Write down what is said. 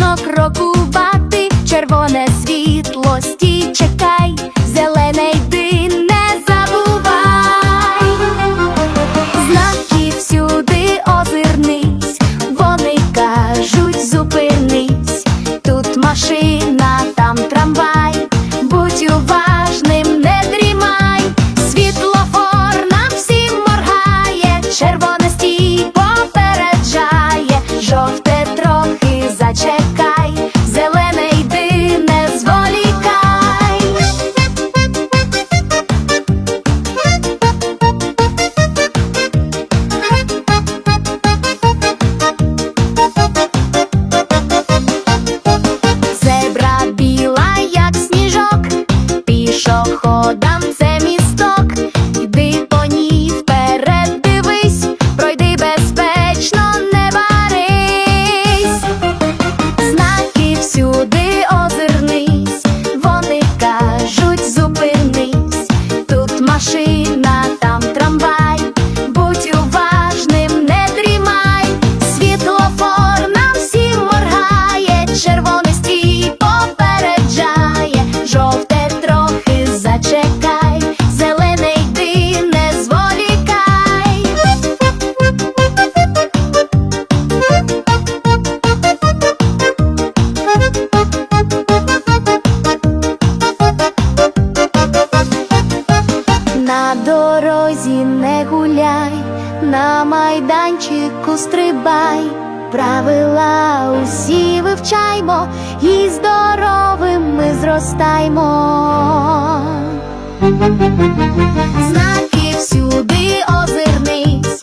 Обережно крокувати червоне світло стічек грай, на майданчику стрибай, правила усі вивчаймо і здоровим ми зростаймо. Знаки всюди озирнись.